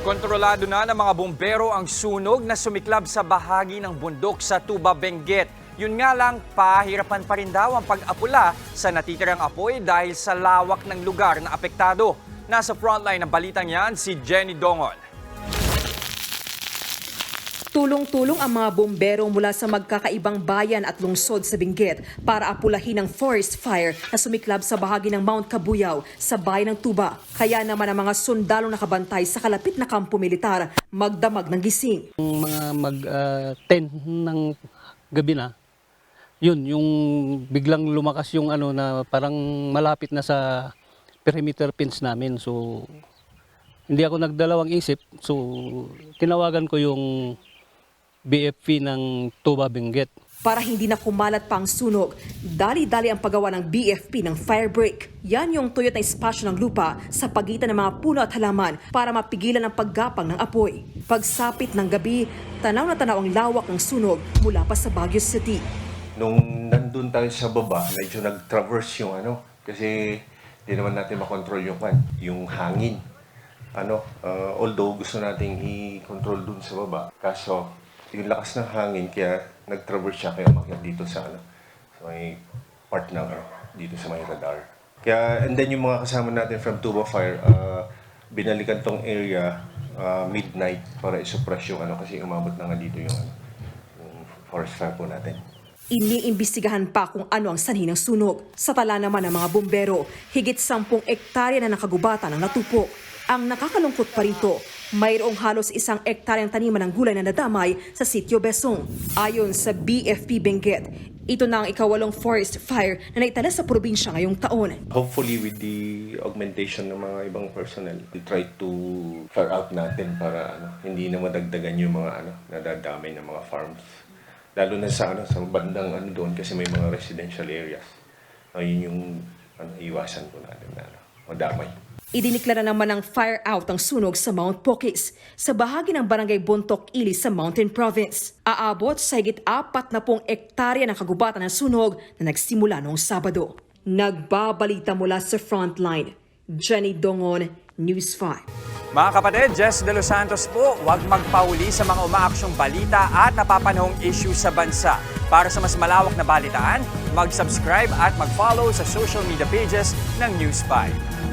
Kontrolado na ng mga bumbero ang sunog na sumiklab sa bahagi ng bundok sa Tuba, Benguet. Yun nga lang, pahirapan pa rin daw ang pag-apula sa natitirang apoy dahil sa lawak ng lugar na apektado. Nasa frontline ng balitang yan si Jenny Dongon. Tulong-tulong ang mga bombero mula sa magkakaibang bayan at lungsod sa Benguet para apulahin ang forest fire na sumiklab sa bahagi ng Mount Kabuyaw sa bayan ng Tuba. Kaya naman ang mga sundalong nakabantay sa kalapit na kampo militar magdamag ng gising. Yung mga mag-10 ng gabi na, yun, yung biglang lumakas yung ano na parang malapit na sa perimeter pins namin. So, hindi ako nagdalawang isip. So, tinawagan ko yung BFP ng Tuba Benguet. Para hindi na kumalat pa ang sunog, dali-dali ang paggawa ng BFP ng fire break. Yan yung tuyot na espasyo ng lupa sa pagitan ng mga puno at halaman para mapigilan ang paggapang ng apoy. Pagsapit ng gabi, tanaw na tanaw ang lawak ng sunog mula pa sa Baguio City. Nung nandun tayo sa baba, medyo nag-traverse yung ano, kasi di naman natin makontrol yung kan, yung hangin. Ano, uh, although gusto nating i-control dun sa baba, kaso yung lakas ng hangin, kaya nag-traverse siya, kaya umakyat dito sa ano, sa may part ng ano, dito sa may radar. Kaya, and then yung mga kasama natin from Tuba Fire, uh, binalikan tong area uh, midnight para isuppress yung ano, kasi umabot na nga dito yung ano, yung forest fire po natin. Iniimbestigahan pa kung ano ang sanhi ng sunog. Sa tala naman ng mga bombero, higit sampung ektarya na nakagubatan ang natupok. Ang nakakalungkot pa rito, mayroong halos isang ektaryang taniman ng gulay na nadamay sa sitio Besong. Ayon sa BFP Benguet, ito na ang ikawalong forest fire na naitala sa probinsya ngayong taon. Hopefully with the augmentation ng mga ibang personnel, we try to fire out natin para ano, hindi na madagdagan yung mga ano, nadadamay ng mga farms. Lalo na sa ano, sa bandang ano doon kasi may mga residential areas. Ayun yung ano, iwasan po natin na ano, madamay. Idiniklara naman ng fire out ang sunog sa Mount Pokis sa bahagi ng barangay Bontok Ili sa Mountain Province. Aabot sa higit apat na pong ektarya ng kagubatan ng sunog na nagsimula noong Sabado. Nagbabalita mula sa frontline. Jenny Dongon, News 5. Mga kapatid, Jess De Los Santos po, huwag magpauli sa mga umaaksyong balita at napapanahong issue sa bansa. Para sa mas malawak na balitaan, mag-subscribe at mag-follow sa social media pages ng News 5.